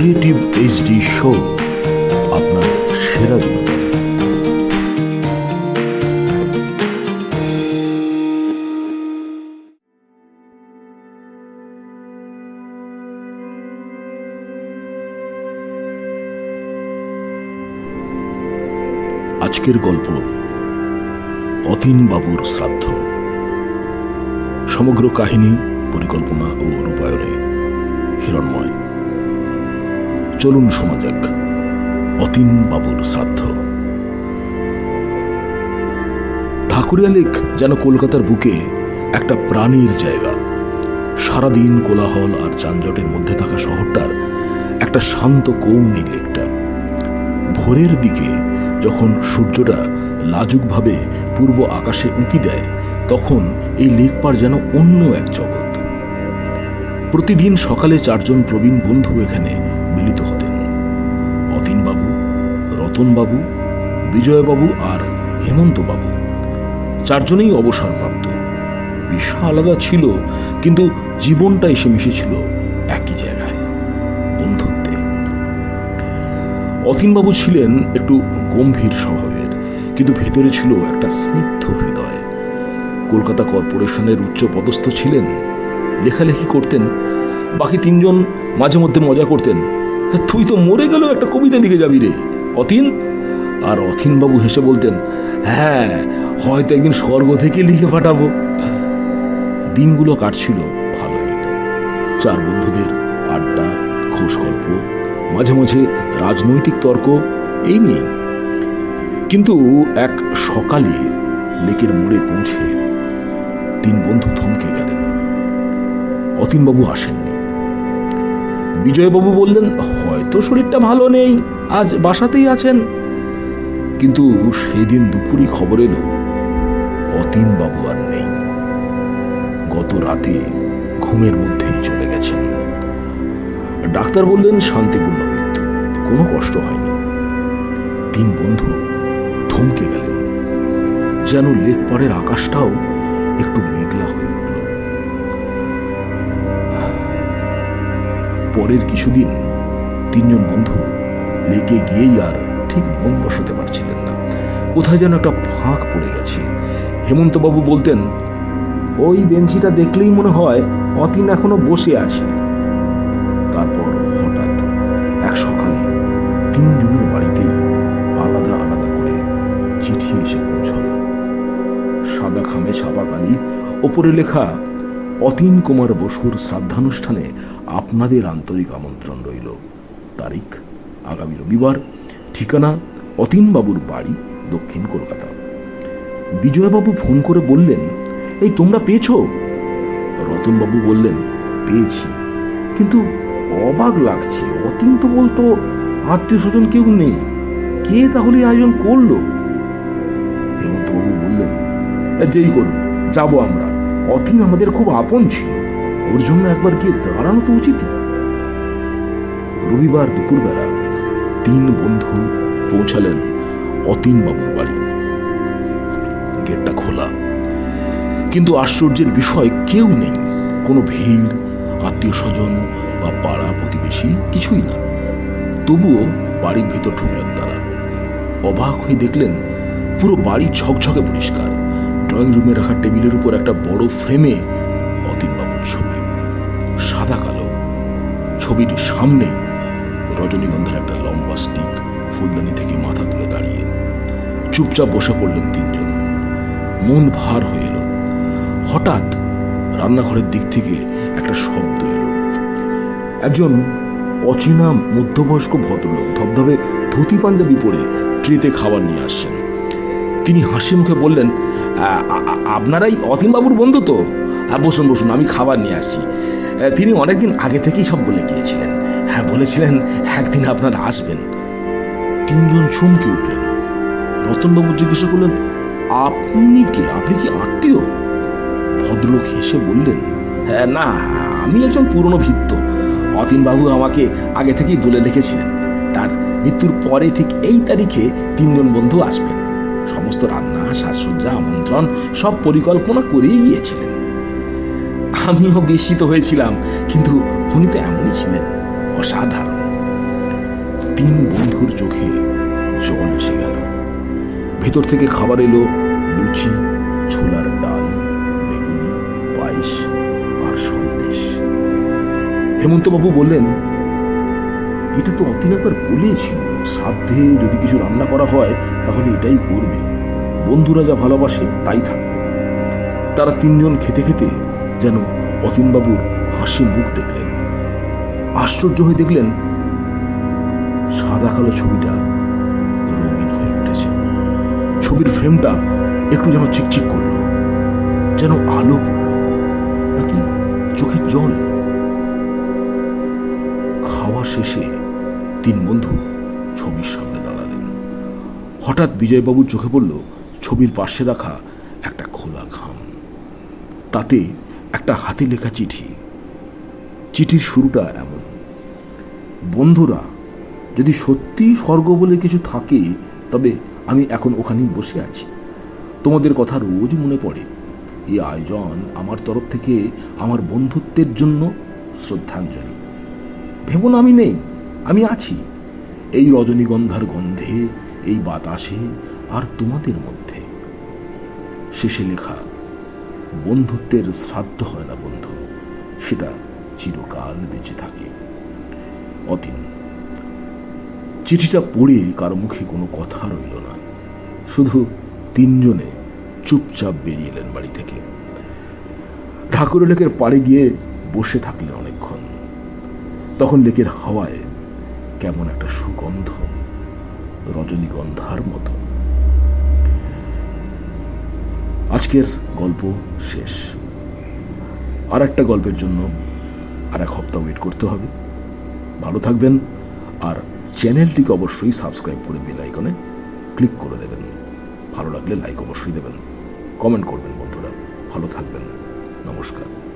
Creative HD show আপনার সেরা বিনোদন আজকের গল্প, অতীন বাবুর শ্রাদ্ধ। সমগ্র কাহিনী, পরিকল্পনা ও রূপায়ণে হিরণময়। চলুন শোনা যাক অতীন বাবুর শ্রাদ্ধ। ঠাকুরিয়া লেক যেন কলকাতার বুকে একটা প্রাণীর জায়গা। সারাদিন কোলাহল আর যানজটের মধ্যে থাকা শহরটার একটা শান্ত কৌনি লেকটা। ভোরের দিকে যখন সূর্যটা লাজুকভাবে পূর্ব আকাশে উঁকি দেয়, তখন এই লেক পার যেন অন্য এক জগৎ। প্রতিদিন সকালে চারজন প্রবীণ বন্ধু এখানে অতীনবাবু রতনবাবু, বিজয়বাবু আর হেমন্তবাবু। চারজনেই অবসরপ্রাপ্ত। পেশা আলাদা ছিল, কিন্তু জীবনটা এসে মিশেছিল একই জায়গায়, বন্ধুত্বে। অতীনবাবু ছিলেন একটু গম্ভীর স্বভাবের, কিন্তু ভেতরে ছিল একটা স্নিগ্ধ হৃদয়। কলকাতা কর্পোরেশনের উচ্চ পদস্থ ছিলেন, লেখালেখি করতেন, বাকি তিনজন মাঝে মধ্যে মজা করতেন তুই তো মরে গেল একটা কবিতা লিখে যাবি রে। অতীন? আর অথিনবাবু হেসে বলতেন হ্যাঁ হয়তো একদিন স্বর্গ থেকে লিখে পাঠাবো। দিনগুলো কাটছিল, ভালোই চার বন্ধুদের আড্ডা খোশ গল্প মাঝে মাঝে রাজনৈতিক তর্ক, এই নিয়ে কিন্তু এক সকালে লেকের মোড়ে পৌঁছে তিন বন্ধু থমকে গেলেন। অতীনবাবু আসেননি। বিজয়বাবু বললেন, হয়তো শরীরটা ভালো নেই, আজ বাসাতেই আছেন। কিন্তু সেদিন দুপুরই খবর এলো, অতীনবাবু আর নেই। গত রাতে ঘুমের মধ্যেই চলে গেছেন। ডাক্তার বললেন, শান্তিপূর্ণ মৃত্যু, কোনো কষ্ট হয়নি। তিন বন্ধু থমকে গেলেন, যেন লেক পাড়ের আকাশটাও একটু মেঘলা হয়ে উঠল। পরের কিছুদিন তিনজন বন্ধু লেকে গিয়েই আর ঠিক মন বসাতে পারছিলেন না। কোথায় যেন একটা ফাঁক পড়ে গেছে। হেমন্তবাবু বলতেন, ওই বেঞ্চিটা দেখলেই মনে হয় অতীন এখনও বসে আছে। তারপর হঠাৎ এক সকালে তিনজনের বাড়িতে আলাদা আলাদা করে চিঠি এসে পৌঁছল। সাদা খামে ছাপা কালি ওপরে লেখা অতীন কুমার বসুর শ্রাদ্ধানুষ্ঠানে আপনাদের আন্তরিক আমন্ত্রণ রইল। তারিখ, আগামী রবিবার, ঠিকানা, অতীনবাবুর বাড়ি, দক্ষিণ কলকাতা। বিজয়বাবু ফোন করে বললেন, এই তোমরা পেয়েছ? রতনবাবু বললেন, পেয়েছি। কিন্তু অবাক লাগছে, অতীন তো বলতো আত্মীয় স্বজন কেউ নেই। কে তাহলে আয়োজন করল? হেমন্তবাবু বললেন, যেই করুন যাব আমরা। অতীন আমাদের খুব আপন ছিল। ওর জন্য একবার গিয়ে দাঁড়ানো তো উচিত। রবিবার দুপুরবেলা তিন বন্ধু পৌঁছালেন অতীন বাবুর বাড়ি। গেটটা খোলা। কিন্তু আশ্চর্যের বিষয়, কেউ নেই। কোনো ভিড় আত্মীয় স্বজন বা পাড়া প্রতিবেশী কিছুই না। তবুও বাড়ির ভেতর ঢুকলেন তারা। অবাক হয়ে দেখলেন, পুরো বাড়ি ঝকঝকে পরিষ্কার। ড্রয়িং রুমে রাখা টেবিলের উপর একটা বড় ফ্রেমে অতীনবাবুর ছবি। সাদা কালো। ছবির সামনে রজনীগন্ধার একটা লম্বা স্টিক ফুলদানি থেকে মাথা তুলে দাঁড়িয়ে চুপচাপ বসে পড়লেন তিনজন। মন ভার হয়ে এলো। হঠাৎ রান্নাঘরের দিক থেকে একটা শব্দ এলো। একজন অচেনা মধ্যবয়স্ক ভদ্রলোক ধবধবে ধুতি পাঞ্জাবি পরে ট্রেতে খাবার নিয়ে আসছেন। তিনি হাসি মুখে বললেন, "আ- আ- আপনারাই অতীনবাবুর বন্ধু তো? আর বসুন বসুন, আমি খাবার নিয়ে আসছি। তিনি অনেকদিন আগে থেকেই সব বলে গিয়েছিলেন। হ্যাঁ বলেছিলেন, একদিন আপনারা আসবেন। তিনজন চমকে উঠলেন। রতনবাবু জিজ্ঞাসা করলেন, আপনি কে? আপনি কি আত্মীয়? ভদ্রলোক হেসে বললেন হ্যাঁ না, আমি একজন পুরনো ভিত্ত। অতীনবাবু আমাকে আগে থেকেই বলে রেখেছিলেন। তার মৃত্যুর পরে ঠিক এই তারিখে তিনজন বন্ধু আসবেন। সমস্ত রান্না, সাজসজ্জা, আমন্ত্রণ সব পরিকল্পনা করেই গিয়েছিলেন। আমিও বিস্মিত হয়েছিলাম, কিন্তু উনি তো এমনই ছিলেন, অসাধারণ। তিন বন্ধুর চোখে জল এসে গেল। ভেতর থেকে খাবার এলো, লুচি, ছোলার ডাল, বেগুনি, পায়েস আর সন্দেশ। হেমন্তবাবু বললেন এটা তো অতীন একবার বলেছিল সাধ্যে যদি কিছু রান্না করা হয়, তাহলে এটাই করবে। বন্ধুরা যা ভালোবাসে, তাই থাকবে। তারা তিনজন খেতে খেতে যেন অতীনবাবুর হাসি মুখ দেখলেন। আশ্চর্য হয়ে দেখলেন, সাদা কালো ছবিটা রঙিন হয়ে উঠেছে। ছবির ফ্রেমটা একটু যেন চিকচিক করল, যেন আলো পড়ল, নাকি চোখের জল? খাওয়া শেষে তিন বন্ধু ছবির সামনে দাঁড়ালেন। হঠাৎ বিজয়বাবুর চোখে পড়ল ছবির পাশে রাখা একটা খোলা খাম তাতে একটা হাতে লেখা চিঠি। চিঠির শুরুটা এমন, বন্ধুরা, যদি সত্যি স্বর্গ বলে কিছু থাকে, তবে আমি এখন ওখানেই বসে আছি। তোমাদের কথা রোজ মনে পড়ে। এই আয়োজন আমার তরফ থেকে আমার বন্ধুত্বের জন্য শ্রদ্ধাঞ্জলি। ভেবো না আমি নেই। আমি আছি। এই রজনীগন্ধার গন্ধে, এই বাতাসে, আর তোমাদের মধ্যে। শেষে লেখা, বন্ধুত্বের শ্রাদ্ধ হয় না বন্ধু, সেটা চিরকাল বেঁচে থাকে। অতীন, চিঠিটা পড়ে কারও মুখে কোনো কথা রইল না। শুধু তিনজনে চুপচাপ বেরিয়ে এলেন বাড়ি থেকে। ঠাকুর লেকের পাড়ে গিয়ে বসে থাকলেন অনেকক্ষণ। তখন লেকের হাওয়ায় কেমন একটা সুগন্ধ, রজনীগন্ধার মতো। আজকের গল্প শেষ। আর একটা গল্পের জন্য আর এক সপ্তাহ ওয়েট করতে হবে। ভালো থাকবেন আর চ্যানেলটিকে অবশ্যই সাবস্ক্রাইব করে বেল আইকনে ক্লিক করে দেবেন। ভালো লাগলে লাইক অবশ্যই দেবেন। কমেন্ট করবেন বন্ধুরা। ভালো থাকবেন। নমস্কার।